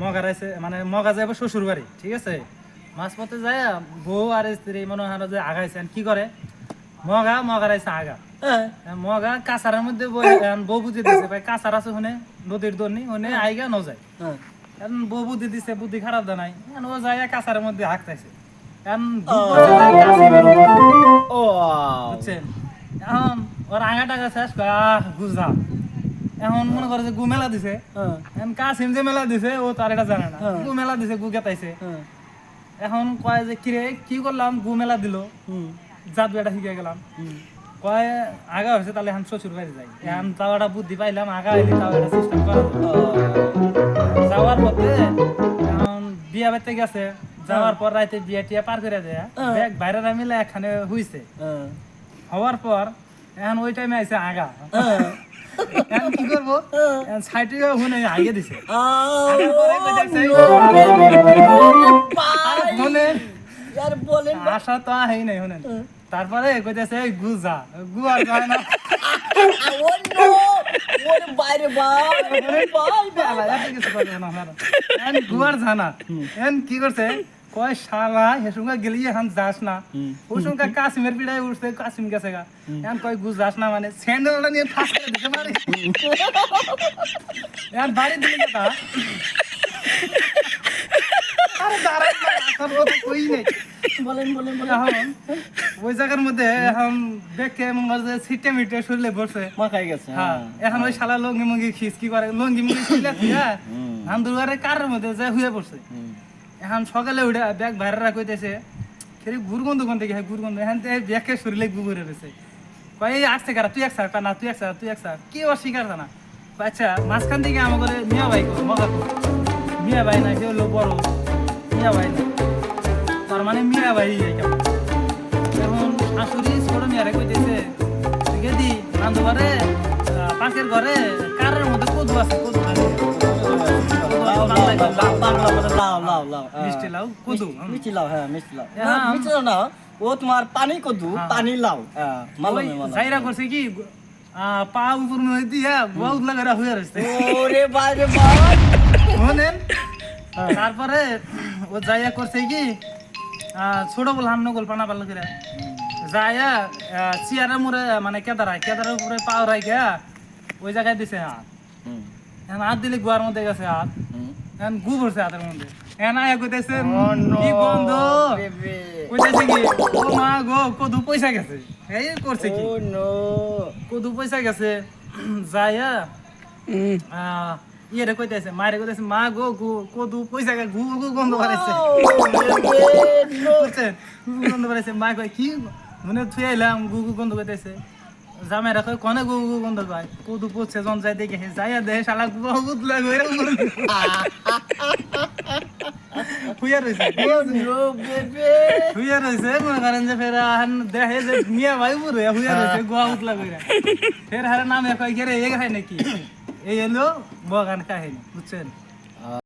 মগারাইছে মানে মগা যাবে শ্বশুর বাড়ি ঠিক আছে? মাছ পথে যায় বউ আর স্ত্রী মনে হয় যে আগাইছে কি করে? মগা মগা মগারাইছে আগা। হ্যাঁ। মগা কাঁচারের মধ্যে বই এখন বউ বুঝি দিছে ভাই কাঁচার আছে শুনে নদীর দর্নি শুনে আইগা ন যায়। হ্যাঁ। এখন বউ বুদ্ধি দিছে বুদ্ধি খারাপ দা নাই। ও যায় কাঁচারের মধ্যে হাঁকতাইছে। ও বুঝছেন? এখন ওর আগা টাকা শেষ করে আহ গুজা এখন মনে করে যে গু মেলা দিছে হ্যাঁ। এখন কাসিম যে মেলা দিছে ও তার এটা জানে না। হ্যাঁ। গু মেলা দিছে গু গেতাইছে হ্যাঁ। এখন কয় যে কিরে কি করলাম? গু মেলা দিল। জাত বেটা শিখে গেলাম। কয় আগা হয়েছে তাহলে এখন শ্বশুর বাড়ি যাই। এখন তাও একটা বুদ্ধি পাইলাম আগা হইলে তাও একটা সিস্টেম করা যাওয়ার পথে এখন বিয়া বাড়িতে গেছে যাওয়ার পর রাতে বিয়া টিয়া পার করে দেয়। হ্যাঁ। ব্যাগ বাইরে মিলে এখানে হইছে। হওয়ার পর এখন ওই টাইমে আইছে আগা। আশা তো আহি নাই শুনেন। তারপরে কইতেছে গুজা। গুয়ার যায় না। গুয়ার জানা এন কি বাইরে কয় শালা হেসুঙ্গা গেলি এখন যাস না। ওই সঙ্গে কাসিমের পিড়ায় উঠছে কাশ্মীর গেছে গা। এখন কয় গু যাস না মানে। স্যান্ডেলটা নিয়ে ফাঁস করে দিতে পারি এখন বাড়ি দিলে কথা আরে দাঁড়াই না, কই নেই। বলেন বলেন বলেন। এখন ওই জায়গার মধ্যে এখন দেখে মনে হয় যে ছিটে মিটে শরীরে বসে। মাখাই গেছে হ্যাঁ এখন ওই শালা লঙ্গি মুঙ্গি খিস কি করে? লঙ্গি মুঙ্গি খিলে হ্যাঁ? কারের মধ্যে যে শুয়ে পড়ছে। এখন সকালে উঠে ব্যাগ বাইরে কইতেছে ফেরি গুরগন্ধ কোন থেকে গুরগন্ধ এখন ব্যাগকে শরীরে গুবরে রয়েছে কয় এই আসছে কারা? তুই এক সার না তুই এক সার তুই এক সার। কি অস্বীকার কয়, আচ্ছা মাঝখান থেকে আমাকে মিয়া ভাই কো মগা কো মিয়া ভাই না হলো বড় মিয়া ভাই না। তার মানে মিয়া ভাই কেমন এখন শাশুড়ি ছোট মেয়ারে কইতেছে গেদি নান্দুবারে পাশের ঘরে কারের মধ্যে কদু আছে কদু আছে। মিষ্টি লাউ কদু মিষ্টি হ্যাঁ মিষ্টি মিষ্টি না ও তোমার পানি কদু। পানি লাও হ্যাঁ মালুম ওই করছে কি পা উপর মধ্যে দিয়া গোয়া উতলা হয়ে রয়েছে ওরে বাইরে ভাই শোনেন তারপরে ও যাইয়া করছে কি ছোট বল হান্ন গোল পানা পাল্লা করে যাইয়া চেয়ারের মোড়ে মানে কেদারায় কেদারের উপরে পাও রাইখা ওই জায়গায় দিছে হাত হাত দিলে গুয়ার মধ্যে গেছে হাত এখন গু ভরছে হাতের মধ্যে। এখন আয়া কইতেছে কি বন্ধ কইতেছে কি ও মা গো কদু পয়সা গেছে। এই করছে কি? Oh no. কদু পয়সা গেছে যাইয়া আহ, ইয়েরে কইতেছে মায়ের কইতেছে মা গো গু কদু পয়সা গে গু গু গন্ধ বাড়াইছে। বুঝছেন? গু গু গন্ধ বাড়াইছে। মা কয় কি? মনে থুই আইলাম গু গু গন্ধ কইতেছে। জামাই রাখে কনে গু গু গন্ধ কয় কদু পড়ছে জন যাই দেখে হে যাইয়া দে শালা গু গুতলা গইরা হুইয়া রইছে। হুইয়া রইছে মনে করেন যে ফের আহান দেখে যে মিয়া ভাই পুরে হুইয়া রইছে গোয়া উতলা কইরা। ফের হারে নামে কয় কে রে এ খায় নাকি? এই হলো বগান কাহিনী বুঝছেন?